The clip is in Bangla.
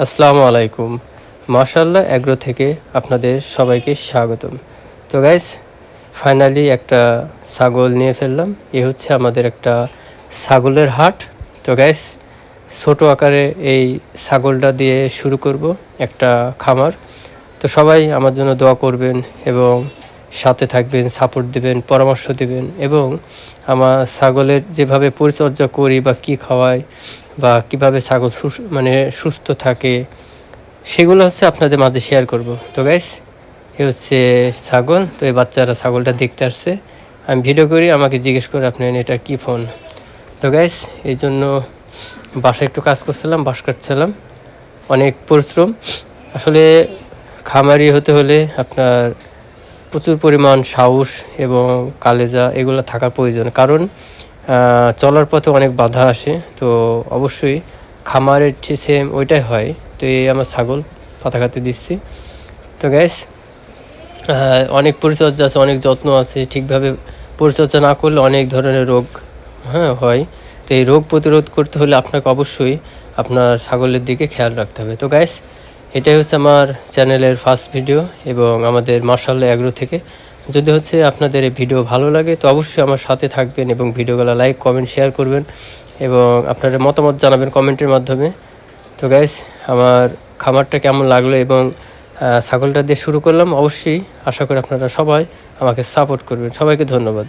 আসসালামু আলাইকুম। মাশাল্লাহ অ্যাগ্রো থেকে আপনাদের সবাইকে স্বাগতম। তো গাইস ফাইনালি একটা ছাগল নিয়ে ফেললাম। এ হচ্ছে আমাদের একটা ছাগলের হাট। তো গাইস ছোট আকারে এই ছাগলটা দিয়ে শুরু করব একটা খামার। তো সবাই আমার জন্য দোয়া করবেন এবং সাথে থাকবেন সাপোর্ট দিবেন, পরামর্শ দিবেন এবং আমার ছাগলের যেভাবে পরিচর্যা করি বা কি খাওয়াই বা কীভাবে ছাগল মানে সুস্থ থাকে, সেগুলো হচ্ছে আপনাদের মাঝে শেয়ার করব। তো গাইস এ হচ্ছে ছাগল, তো এই বাচ্চারা ছাগলটা দেখতে আসছে। আমি ভিডিও করি, আমাকে জিজ্ঞেস করে আপনি এটা কি ফোন তো গাইস এই জন্য বাসায় একটু কাজ করছিলাম, বাস কাটছিলাম। অনেক পরিশ্রম। আসলে খামারি হতে হলে আপনার প্রচুর পরিমাণ সাহস এবং কালেজা এগুলো থাকার প্রয়োজন। কারণ চলার পথে অনেক বাধা আসে। তো অবশ্যই খামারের চেয়ে সেম ওইটাই হয়। তো এই আমার ছাগল পাতা খাতে দিচ্ছি। তো গ্যাস অনেক পরিচর্যা আছে, অনেক যত্ন আছে। ঠিকভাবে পরিচর্যা না করলে অনেক ধরনের রোগ হ্যাঁ হয়। তো এই রোগ প্রতিরোধ করতে হলে আপনাকে অবশ্যই আপনার ছাগলের দিকে খেয়াল রাখতে হবে। তো গ্যাস এটাই হচ্ছে আমার চ্যানেলের ফার্স্ট ভিডিও এবং আমাদের মার্শাল অ্যাগ্রো থেকে। যদি হচ্ছে আপনাদের এই ভিডিও ভালো লাগে, তো অবশ্যই আমার সাথে থাকবেন এবং ভিডিওগুলো লাইক কমেন্ট শেয়ার করবেন এবং আপনারা মতামত জানাবেন কমেন্টের মাধ্যমে। তো গাইস আমার খামারটা কেমন লাগল এবং ছাগলটা দিয়ে শুরু করলাম। অবশ্যই আশা করি আপনারা সবাই আমাকে সাপোর্ট করবেন। সবাইকে ধন্যবাদ।